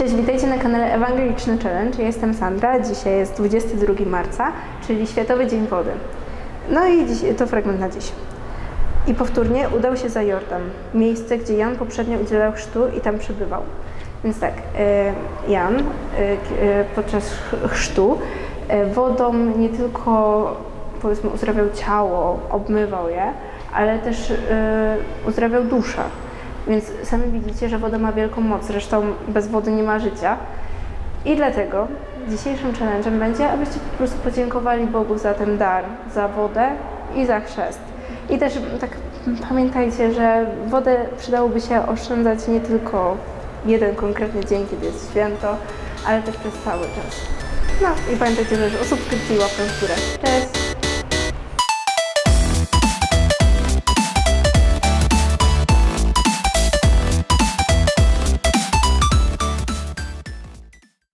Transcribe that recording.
Cześć, witajcie na kanale Ewangeliczny Challenge. Jestem Sandra. Dzisiaj jest 22 marca, czyli Światowy Dzień Wody. No i dziś, to fragment na dziś. I powtórnie udał się za Jordan, miejsce, gdzie Jan poprzednio udzielał chrztu i tam przebywał. Więc tak, e, Jan e, e, podczas ch- chrztu wodą nie tylko powiedzmy uzdrawiał ciało, obmywał je, ale też uzdrawiał duszę. Więc sami widzicie, że woda ma wielką moc. Zresztą bez wody nie ma życia. I dlatego dzisiejszym challenge'em będzie, abyście po prostu podziękowali Bogu za ten dar, za wodę i za chrzest. I też tak pamiętajcie, że wodę przydałoby się oszczędzać nie tylko jeden konkretny dzień, kiedy jest święto, ale też przez cały czas. No i pamiętajcie też o subskrypcji i łapkę w górę. Cześć!